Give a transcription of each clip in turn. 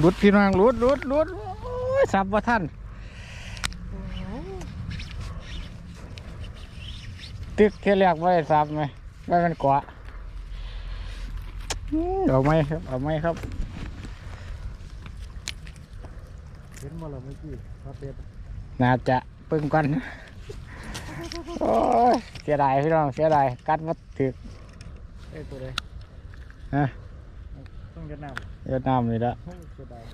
หลุดพี่น้องหลุดหลุดหลุดโอ้ยสับว่าท่านตึกเที่ยแรกไว้สับไหมไว้มันเกาะอื้อเอาไหมครับเอาไหมครับเห็นมาแล้วเมื่อกี้ครับเด็ดน่าจะปึ้งกันโอ้ยเสียดายพี่น้องเสียดายกัดมาถึกเอ้ยตัวใดฮะ เวียัดน้เวียดนามนี่ละ เสียดาย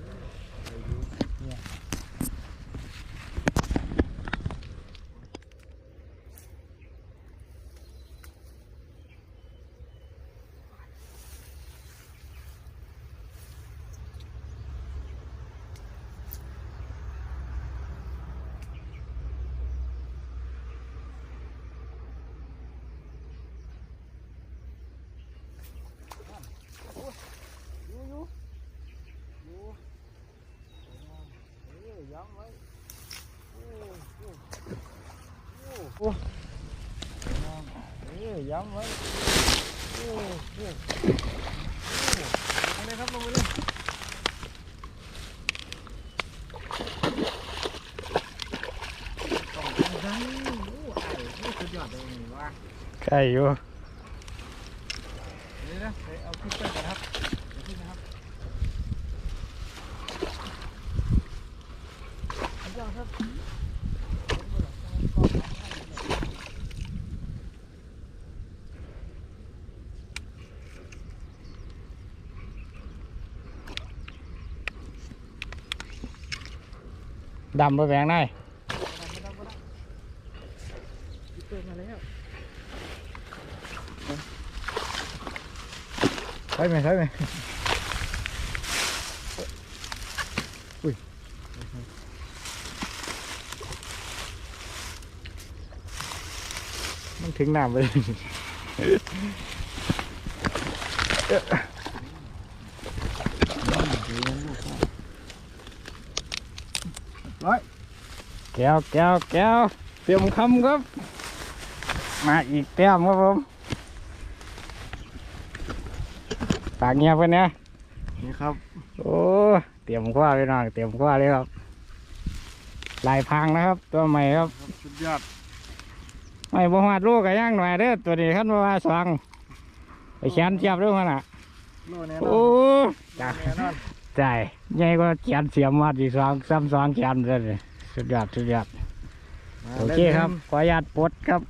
ย้ำไว้ เอ้ ย้ำไว้โอ้โหโอ้ลงมาเลยครับลงมาเลยต้องทำได้โอ้ไอ้นี่สุดยอดเลยนี่วะใช่อยู่เดี๋ยวนะเดี๋ยวเอาคลิปไปก่อนนะครับเดี๋ยวขึ้นนะครับสุดยอดครับ ดำไปแบงได้ไม่ต้องไม่ต้องคลิปเปิดมาแล้วใช่ไหมใช่ไหมอุ้ยมันถึงน้ำไปเลย แก้วแก้วแก้วเตรียมคำครับ มาอีกแต้มครับผมปากเงียบไปเนี่ยนี่ครับ โอ้เตรียมคว้าเลยน้องเตรียมคว้าเลยครับลายพังนะครับ ตัวใหม่ครับสุดยอดไม่บ่หวาดลูกกับย่างหน่อยเด้อตัวนี้ขั้นว่าสว่างไปแขนเทียบด้วยมันอะโลแน่นโอ้อนจ้าแน่นอนใจใหญ่ก็แขนเสียมวัดอีกสองซ้ำสองแขนเลย สุดยอดสุดยอดมาโอเคครับขออนุญาตปลดครับ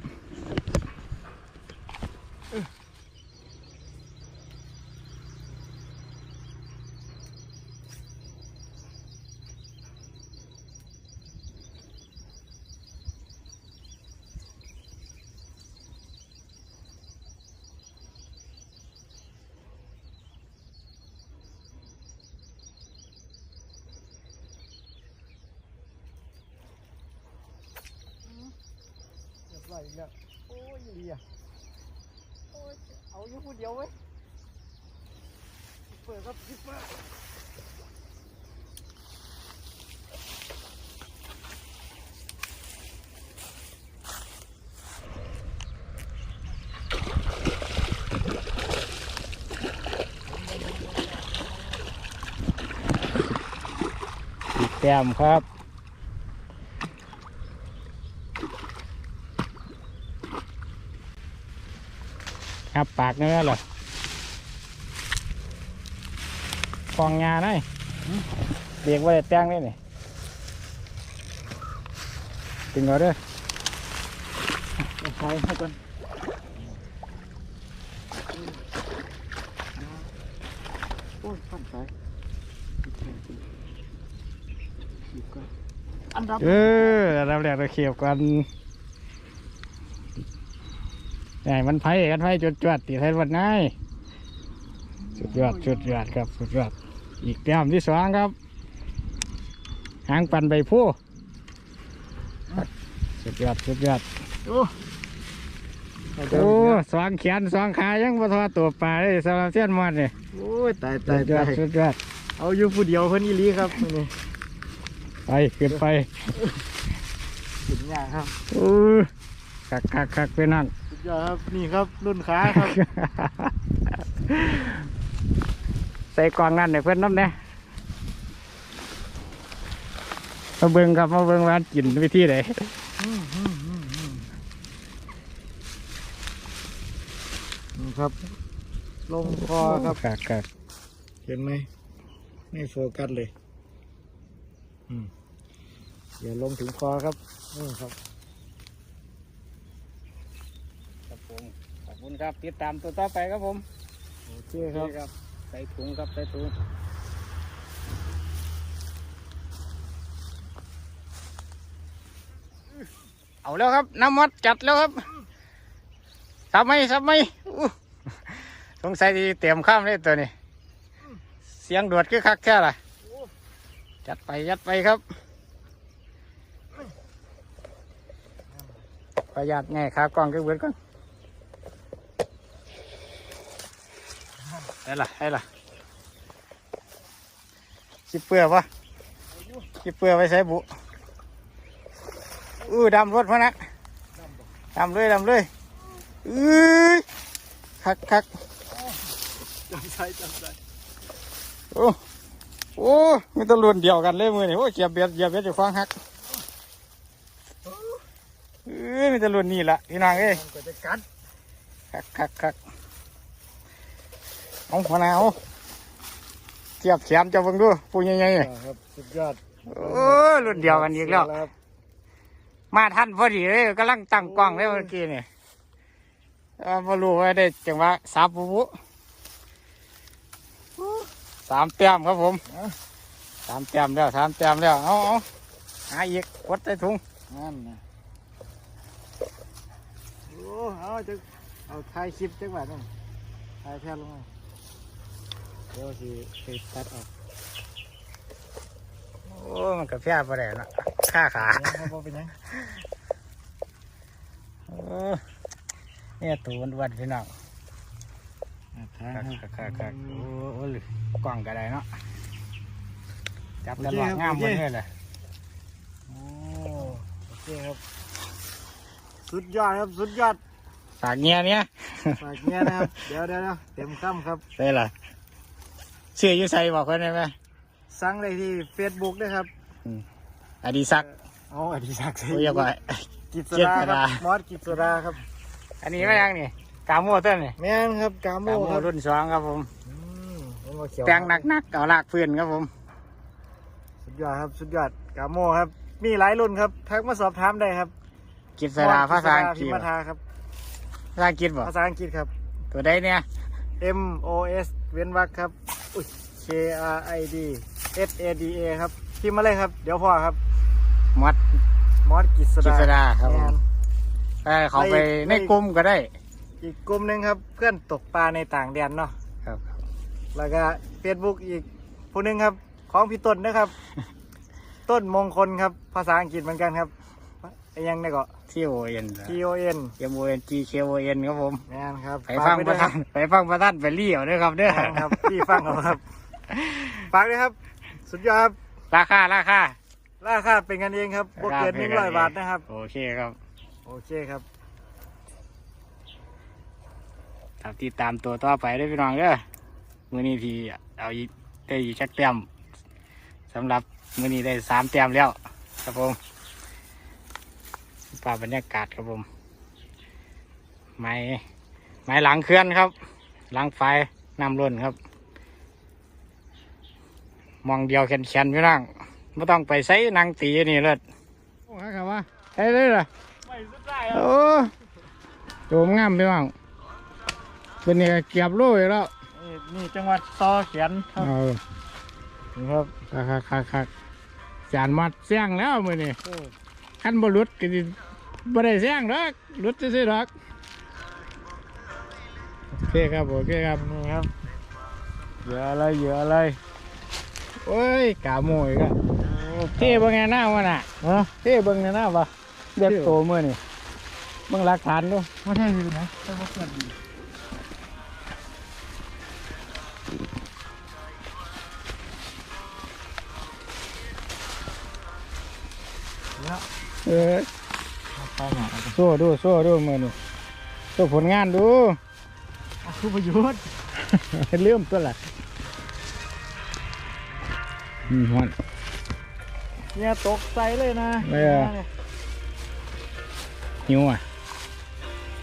เรียบร้อยอีกแล้วโอ้ยดีอะโอ้ยเอาอยู่ผู้เดียวเว้ยเปิดครับคลิปเปิดอีกแต้มครับ ครับปากเนื้อเหรอฟองงาได้เบียกไว้แต่แต้งได้นี่ตึงเอาเด้อเอาไฟให้ก่อนโอ้ยขั้นสายขีดก่อนอันดับเออเราแรกเราเขียบกัน ใหญ่มันไผ่กันไผ่จดจวดๆตีไทยวันง่ายสุดยอดสุดยอดครับสุดยอด อีกแต้มที่สองครับ หางปันใบผู้สุดยอดสุดยอดโอ้เอาเดิมโอ้อีกแล้วสองแขนสองขายังบ่ทอตัวปลาได้สำหรับเส้นมันนี่โอ้ยตายสุตายดยอตาดยสุดยอดเอาอยู่ผู้เดียวเพิ่นอีหลีครับนี่ไปขึ้นไปสุดยอดครับโอ้ คักคักคักไปนั่งสุดยอดครับนี่ครับรุ่นขาครับ ใส่กล่องนั่นให้เพื่อนน้ำเนี่ยมาเบิ่งครับมาเบิ่งว่ากินวิธีไหนนี่ครับ ลงคอครับคักคักเห็นไหมไม่โฟกัสเลย อืมเดี๋ยวลงถึงคอครับนี่ครับครับผมขอบ คุณครับติดตามตัวต่อไปครับผมโอเคครับครับ ใส่ถุงครับใส่ถุงเอาแล้วครับน้ำมัดจัดแล้วครับสับไหมสับไหมอู้สงสัยดีเตรียมข้ามเลยตัวนี้ เสียงดวดคือคักแค่ล่ะจัดไปยัดไปครับประหยัดไงครับกล้องก็เบิดก่อน ได้ละได้ละคิดเปลือกปะคิดเปลือกไปใส่บุอู้ดำรถพะนะดำเลยดำเลยอื้อคักคักจำใส่จำใส่โอ้โอ้ไม่ต้องรุ่นเดียวกันเลยมือนี่โอ้เกียบเบียดเหยียบเบียดอยู่ฟังหักเอ้ยไม่ต้องรุ่นนี่ละพี่น้องเอ้ยมันก็จะกัดคักคักคัก เอาหัวหน้าเอาเทียบแขนเจะเบิ่งดูปูใหญ่ๆอ่านี่ครับสุดยอดโอ้ยรุ่นเดียวกันอีกแล้ว ครับมาทันพอดีเลยกำลังตั้งกล้องเลยเมื่อกี้นี่เอ่อมารู้ว่าได้จังหวะสาบปุ๊บสามแต้มครับผมสามแต้มแล้วสามแต้มแล้วเอาเอาหาอีกกดใส่ถุงนั่นนะโอ้เอาจะเอาถ่ายคลิปจังหวะนั่นถ่ายแพทย์ลงมา เดี๋ยวสิไปตัดออกโอ้มันกับแพ้ประเดี๋ยวนะข้าขาเนี่ยครับบ่เป็นหยังโอ้เนี่ยตัวอ้วันๆพี่น้องอ่าถ่ายคักให้คักคักคักโอ้โหเลยกล้องก็ได้เนาะจับโอตเคลอดครับงามหมโอดเคเลยเลยโอ้โอเคครับสุดยอดครับสุดยอดฝากเงี้ยเนี้ยฝากเงี้ยนะครับเดี๋ยวเดี๋ยวเดี๋ยวเต็มคำครับได้ละเชื่ออยูใส่บอกคนได้ไหมสั่งได้ที่เฟซบุ๊กด้วยครับอดีศักดิ์อ๋ออดีศักดิ์โอ้ยกว่ากิจกิสจดาสคดารับมอสกิจสดาครับ อันนี้ไม่ยังนี่กาโม่ต้นนี่แม่นครับกาโมกาโม่ครับรุ่นสองครับผมอืมเห็นว่าเขียวแปลงหนักๆเอาลากพื้นครับผม สุดยอดครับสุดยอดกาโมครับ มีหลายรุ่นครับทักมาสอบถามได้ครับ กิจสดาภาษาอังกฤษพิมพ์มาทาครับภาษาอังกฤษบอกภาษาอังกฤษครับ ตัวใดเนี่ย M O S เว้นวรรคครับอุ้ย K R I D S A D A ครับพิมพ์มาเลยครับ เดี๋ยวพอครับ มอดมอสกิจสกิดาจสดาครับผแม่มนเออเขาไปไปในกลุ่มก็ได้ อีกกลุ่มหนึ่งครับ เพื่อนตกปลาในต่างแดนเนาะครับแล้วก็เฟซบุ๊กอีกผู้หนึ่งครับ ของพี่ต้นนะครับ ต้นมงคลครับภาษาอังกฤษเหมือนกันครับไอ้ ยังได้ก็ที่โอเอ็น T O N M O N G K O N ครับผมแม่นครับไปฟังฝประด้วยธานไปฟังประธานไปเลี้ยวด้วยครับเด้อแม่นครับพี่ฟังเอาครับฝากด้วยครับ สุดยอดครับราคาราคาราคาเป็นกันเองครับบวกเกินหนึ่งร้อยบาทนะครับ โอเคครับ โอเคครับถ้าติดตามตัวต่อไปได้อพี่น้องเด้อมือนี้พี่เอาอีกได้อีกชักแต้มสำหรับมือนี้ได้สามแต้มแล้วครับผม ภาพบรรยากาศครับผม ไม้ไม้หลังเคลื่อนครับ หลังไฟน้ำล้นครับ มองเดียวแขนๆพี่น้องไม่ต้องไปใส่นางตีนี่เลยโอ้ครับว่าใช่เลยเหรอไม่สุดได้โอ้โจมงามพี่น้องเป็นนี่ก็เกียบโลอยู่แล้วนี่จังหวัดซอเขียนครับเอานี่ครับคักคักคักคักจานมัดเสียงแล้วมือนี่ขั้นบรุษก็สิ บ่ได้เสียงดอกหลุดซื่อๆดอกโอเคครับโอเคครับนี่ครับเหยื่ออะไรเหยื่ออะไรโอ้ยกาโมยก็เท่เบิ่งแน่หน้าวะน่ะฮะเท่เบิ่งแน่หน้าวะเด็ดโตมือนี่เบิ่งหลักฐานดูไม่ใช่คือนะใช่พวกเพื่อนดีเออ ไปหน่อยโซ่ดูโซ่ดูมือนี่โซ่ผลงานดูเอาคือประโยชน์เริ่มตัวละอืมฮอนเนี่ยตกใจเลยนะเออหิวอะ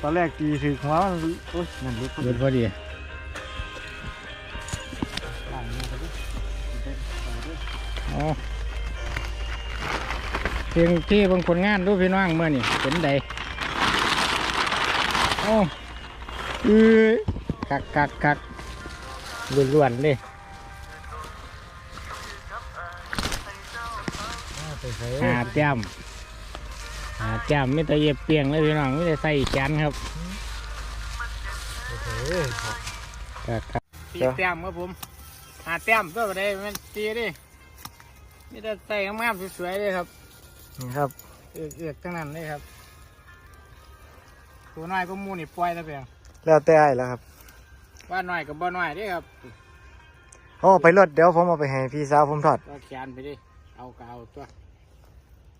ตอนแรกตีถือหัวมันโอ้ยนั่นลุกรถพอดีหลังนี่ก็ดิอ๋อ เพียงที่บางคนงานดูพี่น้องเมื่อนี่เป็นใดโอ้เอ้ยคักคักคักล้วนๆเลยไปใส่หาแจ้มหาแจ้มไม่แต่เย็บเปียงเลยพี่น้องไม่ได้ใส่แขนครับเฮ้ยครับครับตีแต้มครับผมหาแต้มตัวก็ได้มันตีดินี่จะใส่งามๆสวยๆเลยครับ นี่ครับเอือกเอือกๆทั้งนั้นเลยครับ ตัวน้อยก็มูนี่ปล่อยแล้วเพียงแล้วแต่ไอ้แล้วครับว่าน้อยกับบ่น้อยเด้ครับโอ้ไปรถเดี๋ยวผมเอาไปให้พี่สาวผมถอดตัวแขนไปดิเอาก็เอาตัว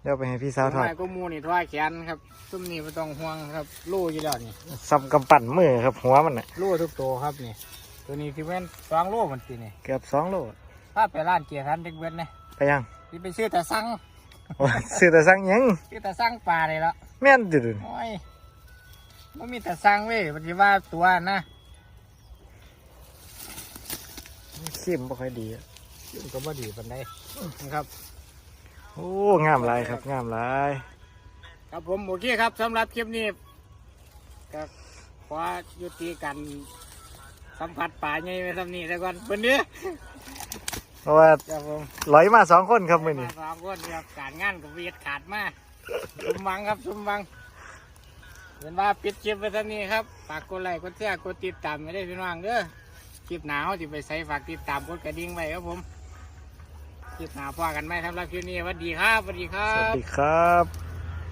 เดี๋ยวไปให้พี่ตัสาววถอน้ดอยก็มูนี่ทอดแขนครับซุ่มนี่ไม่ต้องห่วงครับลู่อยู่แล้วนี่ซ้ำกำปั่นมือครับหัวมันน่ะลู่ทุกตัวครับนี่ ตัวนี้ที่เป็นสองลู่มันตีนี่เกือบสองโลถ้าไปร้านเกียร์คันเด็กเว้นนะไปยังที่ไปซื้อแต่สั่งโอ้ย ซื้อแต่สั่งหยังซื้อแต่สั่งปลาเลยละแม่นดุดโอ้ยมันมีแต่สั่งเว้ยมันจะว่าตัวนะเข้มบ่ค่อยดีอะมันก็บ่ดีปานใดนะครับ โอ้งามหลายครับงามหลายครับผมโอเคครับสำหรับคลิปนี้ก็ขอยุติการสัมผัสป่าใหญ่ไว้ทำนี้แล้วก่อนวันนี้เพราะว่าครับผมลอยมาสองคนครับมือนี้มาสองคนครับการงานกับเวียดขาดมาสมหวังครับสมหวังเป็นว่าปิดคลิปไว้ทำนี้ครับฝากกดไลค์กดแชร์กดติดตามไม่ได้พี่น้องเด้อคลิปหนาเขาจะไปใส่ฝากติดตามกดกระดิ่งไว้ครับผมคลิปหนาพอกันไหมสำหรับคลิปนี้สวัสดีครับสวัสดีครัสวัสบ ดีครับ